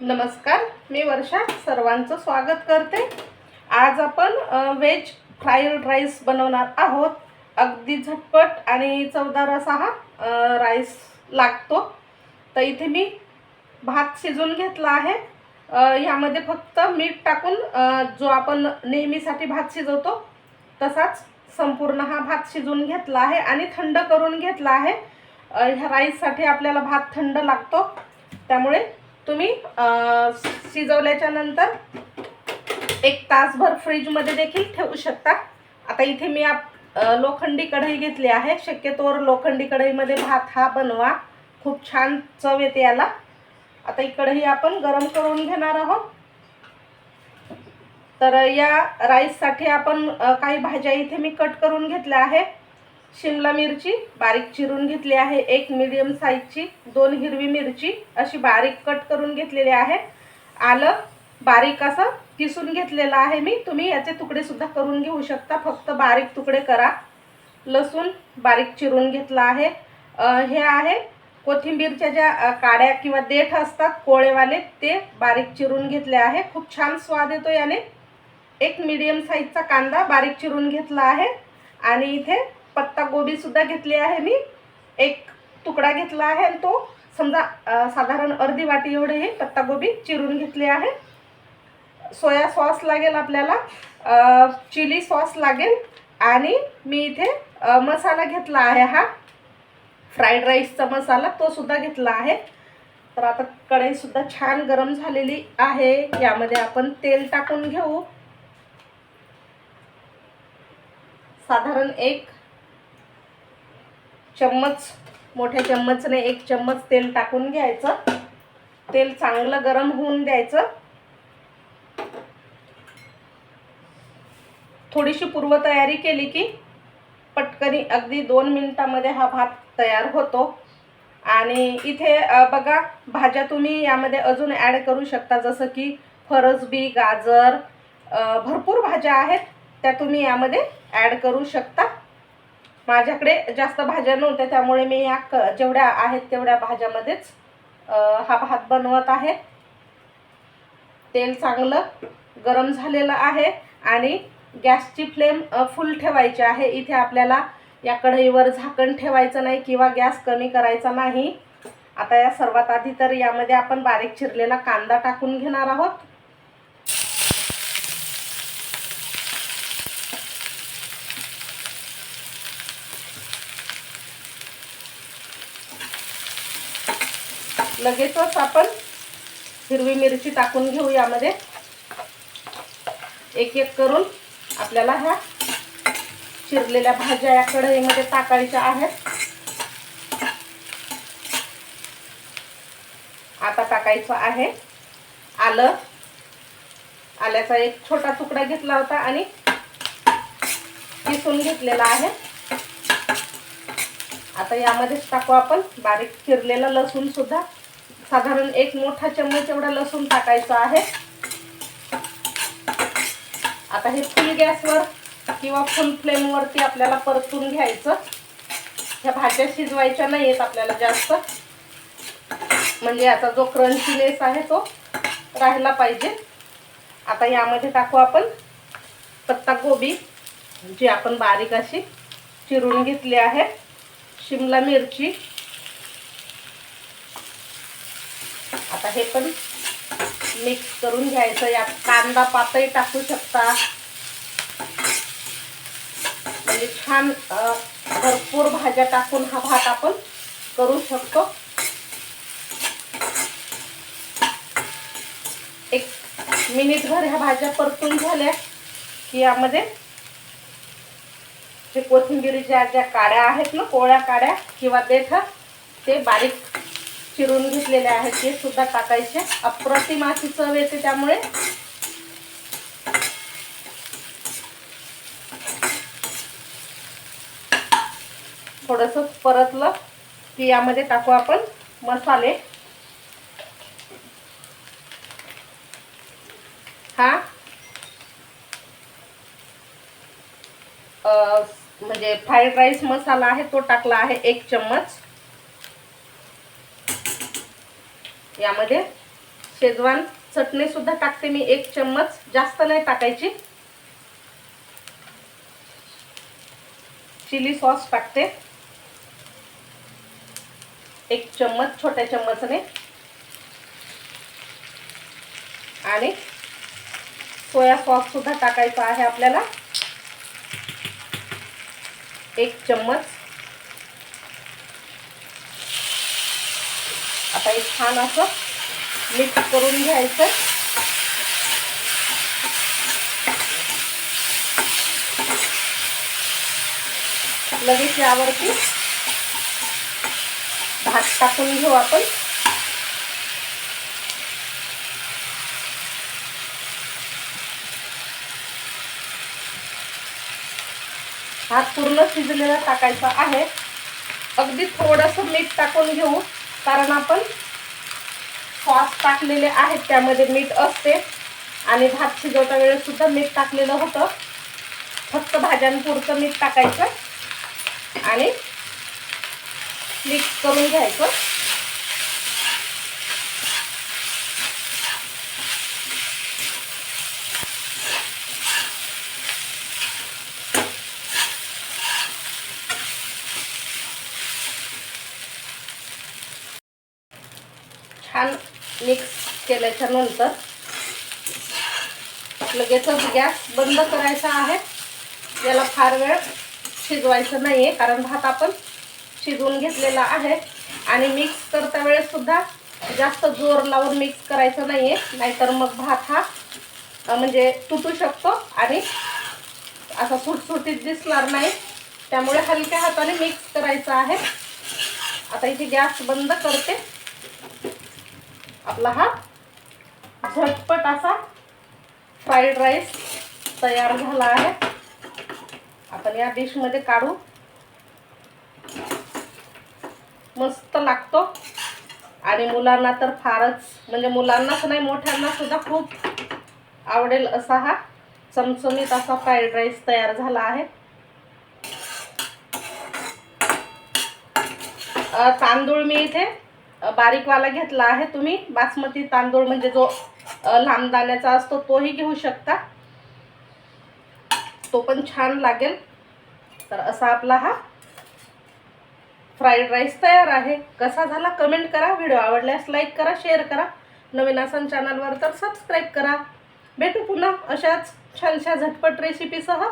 नमस्कार मी वर्षा सर्वांचं स्वागत करते. आज आपण व्हेज फ्राईड राईस बनवणार आहोत. अगदी झटपट आणि चवदार असा हा राईस लागतो. तर इथे मी भात शिजून घेतला आहे. ह्यामध्ये फक्त मीठ टाकून जो आपण नेहमीसाठी भात शिजवतो तसाच संपूर्ण हा भात शिजवून घेतला आहे आणि थंड करून घेतला आहे. ह्या राईससाठी आपल्याला भात थंड लागतो. त्यामुळे तुम्ही अ, शिजवल्याच्या नंतर एक तासभर फ्रीजमध्ये देखील ठेवू शकता. आता इथे मी आप लोखंडी कढई घेतली आहे. शक्यतोवर लोखंडी कढईमध्ये भात हा बनवा. खूप छान चव येते याला. आता ही कढई आपण गरम करून घेणार आहोत. तर या राईससाठी आपण काही भाज्या इथे मी कट करून घेतल्या आहे शिमला मिरची बारीक चिरून घेतली आहे. एक मीडियम साईजची दोन हिरवी मिरची अशी बारीक कट करून घेतलेली आहे. आलं बारीक असं किसून घेतलेलं आहे मी. तुम्ही याचे तुकडेसुद्धा करून घेऊ शकता. फक्त बारीक तुकडे करा. लसूण बारीक चिरून घेतला आहे. हे आहे कोथिंबीरच्या ज्या काड्या किंवा देठ असतात कोळेवाले ते बारीक चिरून घेतले आहे. खूप छान स्वाद येतो याने. एक मीडियम साईजचा कांदा बारीक चिरून घेतला आहे. आणि इथे पत्ता गोबी सुद्धा घेतली आहे मी. एक तुकडा घेतला आहे आणि तो समजा साधारण अर्धी वाटी एवढे हे पत्ता गोबी चिरून घेतली आहे. सोया सॉस लागेल आपल्याला चिली सॉस लागेल आणि मी इथे मसाला घेतला आहे हा. फ्राईड राईसचा मसाला तो सुद्धा घेतला आहे. तर आता कढईसुद्धा छान गरम झालेली आहे. यामध्ये आपण तेल टाकून घेऊ. साधारण एक चम्मच मोठ्या चम्मचने एक चम्मच तेल टाकून घ्यायचं. तेल चांगलं गरम होऊन द्यायचं. थोडीशी पूर्वतयारी केली की पटकनी अगदी दोन मिनटामध्ये हा भात तयार होतो. आणि इथे बघा भाज्या तुम्ही यामध्ये अजून ॲड करू शकता. जसं की फरसबी गाजर भरपूर भाज्या आहेत. त्या तुम्ही यामध्ये ॲड करू शकता. माझ्याकडे जास्त भाज्या नव्हत्या त्यामुळे मी या क जेवढ्या आहेत तेवढ्या भाज्यामध्येच हा भात बनवत आहे. तेल चांगलं गरम झालेलं आहे आणि गॅसची फ्लेम फुल ठेवायची आहे. इथे आपल्याला या कढईवर झाकण ठेवायचं नाही किंवा गॅस कमी करायचा नाही. आता या सर्वात आधी तर यामध्ये आपण बारीक चिरलेला कांदा टाकून घेणार आहोत. लगेचच आपण हिरवी मिरची टाकून घेऊ यामध्ये. एक एक करून आपल्याला ह्या चिरलेल्या भाज्या या कढईमध्ये टाकायच्या आहेत. आता टाकायचं आहे आलं. आल्याचा एक छोटा तुकडा घेतला होता आणि किसून घेतलेला आहे. आता यामध्येच टाकू आपण. बारीक चिरलेलं लसूण सुद्धा. साधारण एक मोठा चम्मच एवढा लसूण टाकायचा आहे. आता हे फुल गॅसवर किंवा फुल फ्लेमवरती आपल्याला परतून घ्यायचं. ह्या भाज्या शिजवायच्या नाही आहेत आपल्याला जास्त. म्हणजे याचा जो क्रंचीनेस आहे तो राहिला पाहिजे. आता यामध्ये टाकू आपण पत्ता गोबी जी आपण बारीक अशी चिरून घेतली आहे. शिमला मिरची आता हे पण मिक्स करून घ्यायचं. यात कांदा पातळी टाकू शकता. म्हणजे छान भरपूर भाज्या टाकून हा भात आपण करू शकतो. एक मिनिटभर ह्या भाज्या परतून झाल्या की यामध्ये जे कोथिंबीरीच्या ज्या काड्या आहेत ना कोळ्या काड्या किंवा देठ ते बारीक चिरून घेतलेले आहेत ते सुद्धा टाकायचे. अप्रतिम अशी चव येते त्यामुळे. थोडस परतलं की यामध्ये टाकू आपण मसाले. हा. म्हणजे फ्राईड राईस मसाला आहे तो टाकला आहे एक चम्मच. यामध्ये शेजवान चटणीसुद्धा टाकते मी. एक चम्मच जास्त नाही टाकायची. चिली सॉस टाकते. एक चम्मच छोट्या चम्मचने. आणि सोया सॉस सुद्धा टाकायचा आहे आपल्याला. एक चम्मच. आता छान असं मिक्स करून घ्यायचं. लगेच यावरती भात टाकून घेऊ आपण. भात पूर्ण शिजलेला टाकायचा आहे. अगदी थोडंसं मीठ टाकून घेऊ. कारण आपण सॉस टाकलेले आहेत त्यामध्ये मीठ असते. आणि भात शिजवता वेळेस सुद्धा मीठ टाकलेलं होतं. फक्त भाज्यांपुरतं मीठ टाकायचं. आणि मिक्स करून घ्यायचं. छान मिक्स केल्याच्यानंतर लगेचच गॅस बंद करायचा आहे. याला फार वेळ शिजवायचं नाही आहे कारण भात आपण शिजवून घेतलेला आहे. आणि मिक्स करता वेळेससुद्धा जास्त जोर लावून मिक्स करायचं नाही आहे नाहीतर मग भात हा म्हणजे तुटू शकतो आणि असा सुटसुटीत दिसणार नाही. त्यामुळे हलक्या हाताने मिक्स करायचं आहे. आता इथे गॅस बंद करते. आपला हा झटपट असा फ्राईड राईस तयार झाला आहे. आपण या डिशमध्ये काढू. मस्त लागतो. आणि मुलांना तर फारच म्हणजे मुलांनाच नाही मोठ्यांना सुद्धा खूप आवडेल असा हा चमचमीत असा फ्राईड राईस तयार झाला आहे. तांदूळ मी इथे बारीकवाला घेतला आहे तुम्ही. बासमती तांदूळ म्हणजे जो अ, लांब दाण्याचा असतो तोही घेऊ शकता. तो पण छान लागेल. तर असा आपला हा फ्राईड राईस तयार आहे. कसा झाला कमेंट करा. व्हिडिओ आवडल्यास लाईक करा शेअर करा. नवीन आसन चॅनलवर तर सबस्क्राईब करा. भेटू पुन्हा अशाच छानशा झटपट रेसिपीसह.